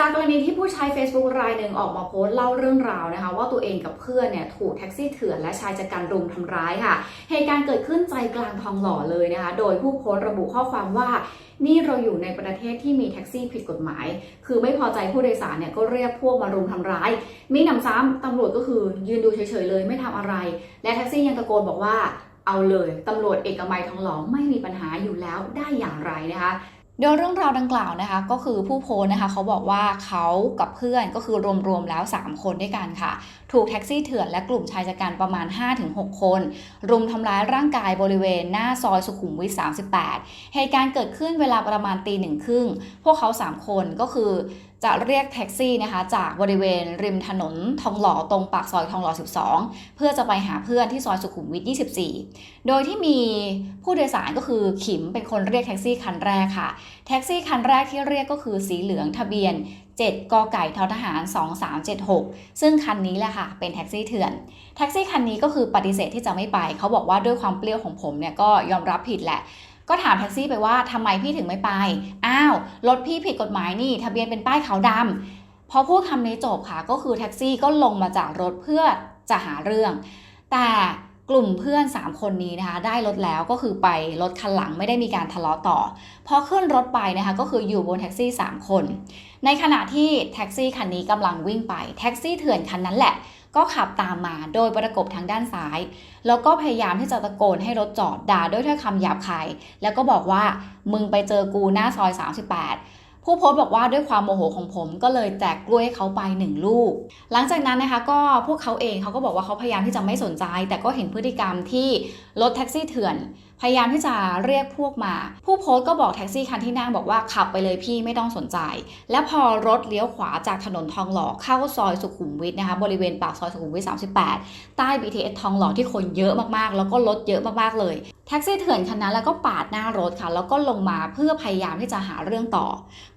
จากกรณีที่ผู้ใช้ Facebook รายหนึ่งออกมาโพสต์เล่าเรื่องราวนะคะ ว่าตัวเองกับเพื่อนเนี่ยถูกแท็กซี่เถื่อนและชายจัดการรุมทำร้ายค่ะ เหตุการณ์เกิดขึ้นใจกลางทองหล่อเลยนะคะ โดยผู้โพสต์ระบุข้อความว่านี่เราอยู่ในประเทศที่มีแท็กซี่ผิดกฎหมาย คือไม่พอใจผู้โดยสารเนี่ยก็เรียกพวกมารุมทำร้าย มีหนำซ้ำตำรวจก็คือยืนดูเฉยๆเลยไม่ทำอะไร และแท็กซี่ยังตะโกนบอกว่าเอาเลยตำรวจเอกมัยทองหล่อไม่มีปัญหาอยู่แล้วได้อย่างไรนะคะ โดยเรื่องราวดังกล่าวนะคะ ก็คือผู้โพสนะคะเขาบอกว่าเขากับเพื่อนก็คือรวมๆแล้ว 3 คนด้วยกันค่ะ ถูกแท็กซี่เถื่อนและกลุ่มชายชะกันประมาณ 5-6 คน รุมทำร้ายร่างกายบริเวณหน้าซอยสุขุมวิท 38 เหตุการณ์เกิดขึ้นเวลาประมาณตีหนึ่งครึ่งพวกเขา 3 คนก็คือจะเรียกแท็กซี่นะคะจากบริเวณริมถนนทองหล่อตรงปากซอยทองหล่อ 12 เพื่อจะไปหาเพื่อนที่ซอยสุขุมวิท 24 โดยที่มีผู้โดยสารก็คือขิมเป็นคนเรียกแท็กซี่คันแรกค่ะ แท็กซี่คันแรกที่เรียกก็คือสีเหลืองทะเบียน 7 กไก่ททหาร 2376 ซึ่งคันนี้แหละค่ะ เป็นแท็กซี่เถื่อน แท็กซี่คันนี้ก็คือปฏิเสธที่จะไม่ไป เขาบอกว่าด้วยความเปรี้ยวของผมเนี่ยก็ยอมรับผิดแหละ ก็ถามแท็กซี่ไปว่าทำไมพี่ถึงไม่ไป อ้าวรถพี่ผิดกฎหมายนี่ ทะเบียนเป็นป้ายขาวดำพอพูดคำนี้จบค่ะก็คือแท็กซี่ก็ลงมาจากรถเพื่อจะหาเรื่อง แต่ กลุ่มเพื่อน 3 คนนี้นะคะ ได้รถแล้วก็คือไปรถคันหลังไม่ได้มีการทะเลาะต่อ พอขึ้นรถไปนะคะ ก็คืออยู่บนแท็กซี่ 3 คน ในขณะที่แท็กซี่คันนี้กำลังวิ่งไป แท็กซี่เถื่อนคันนั้นแหละ ก็ขับตามมาโดยประกบทางด้านซ้าย แล้วก็พยายามที่จะตะโกนให้รถจอดด่าด้วยถ้อยคำหยาบคายแล้วก็บอกว่ามึงไปเจอกูหน้าซอย 38 ผู้โพสต์บอกว่าด้วยความโมโหของผมก็เลยแจกกล้วยให้เขาไปหนึ่งลูก หลังจากนั้นนะคะก็พวกเขาเองเขาก็บอกว่าเขาพยายามที่จะไม่สนใจ แต่ก็เห็นพฤติกรรมที่รถแท็กซี่เถื่อน พยายามที่จะเรียกพวกมา ผู้โพสต์ก็บอกแท็กซี่คันที่นั่งบอกว่าขับไปเลยพี่ไม่ต้องสนใจ และพอรถเลี้ยวขวาจากถนนทองหล่อเข้าซอยสุขุมวิทนะคะบริเวณปากซอยสุขุมวิท 38 ใต้ BTS ทองหล่อที่คนเยอะมากๆ แล้วก็รถเยอะมากๆเลยแท็กซี่เถื่อนคันนั้นแล้วก็ปาดหน้ารถค่ะ แล้วก็ลงมาเพื่อพยายามที่จะหาเรื่องต่อ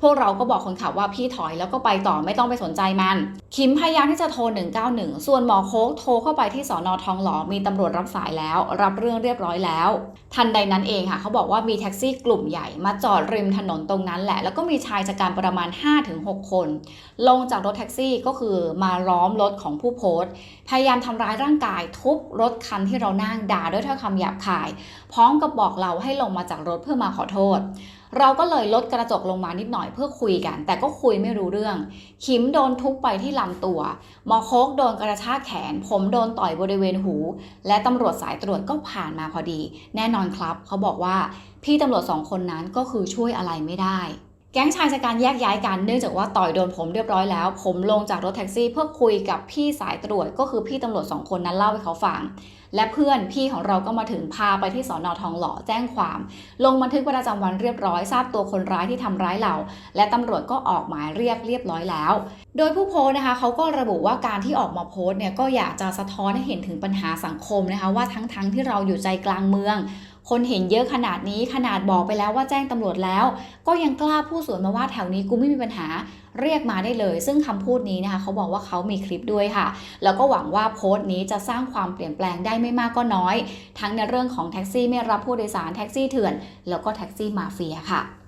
พวกเราก็บอกคนขับว่าพี่ถอยแล้วก็ไปต่อไม่ต้องไปสนใจมัน คิมพยายามที่จะโทร 191 ส่วนหมอโค้กโทรเข้าไปที่สอนอทองหล่อมีตำรวจรับสายแล้ว รับเรื่องเรียบร้อยแล้วทันใดนั้นเองค่ะเขาบอกว่ามีแท็กซี่กลุ่มใหญ่มาจอดริมถนนตรงนั้นแหละ แล้วก็มีชายจัดการประมาณ 5-6 คน ลงจากรถแท็กซี่ก็คือมาล้อมรถของผู้โพสต์ พยายามทำร้ายร่างกายทุบรถคันที่เรานั่งด่าด้วยถ้อยคำหยาบคาย พร้อมกับบอกเราให้ลงมาจากรถเพื่อมาขอโทษ เราก็เลยลดกระจกลงมานิดหน่อยเพื่อคุยกัน แต่ก็คุยไม่รู้เรื่อง ขิมโดนทุบไปที่ลำตัวหมอโคกโดนกระชากแขน ผมโดนต่อยบริเวณหู และตำรวจสายตรวจก็ผ่านมาพอดี แน่นอนครับ เขาบอกว่าพี่ตำรวจสองคนนั้นก็คือช่วยอะไรไม่ได้ แก๊งชายชะกันแยกย้ายกันเนื่องจากว่าต่อยโดนผมเรียบร้อยแล้ว ผมลงจากรถแท็กซี่เพื่อคุยกับพี่สายตรวจก็คือพี่ตำรวจสองคนนั้นเล่าให้เขาฟัง และเพื่อนพี่ของเราก็มาถึงพาไปที่สอนอทองหล่อแจ้งความ ลงบันทึกประจำวันเรียบร้อย ทราบตัวคนร้ายที่ทำร้ายเรา และตำรวจก็ออกหมายเรียกเรียบร้อยแล้ว โดยผู้โพสนะคะเขาก็ระบุว่าการที่ออกมาโพสเนี่ยก็อยากจะสะท้อนให้เห็นถึงปัญหาสังคมนะคะว่าทั้งๆทที่เราอยู่ใจกลางเมือง คนเห็นเยอะขนาดนี้ขนาดบอกไปแล้วว่าแจ้งตำรวจแล้ว ก็ยังกล้าพูดสวนมาว่าแถวนี้กูไม่มีปัญหาเรียกมาได้เลย ซึ่งคำพูดนี้นะคะเขาบอกว่าเขามีคลิปด้วยค่ะ แล้วก็หวังว่าโพสต์นี้จะสร้างความเปลี่ยนแปลงได้ไม่มากก็น้อย ทั้งในเรื่องของแท็กซี่ไม่รับผู้โดยสารแท็กซี่เถื่อน แล้วก็แท็กซี่มาเฟียค่ะ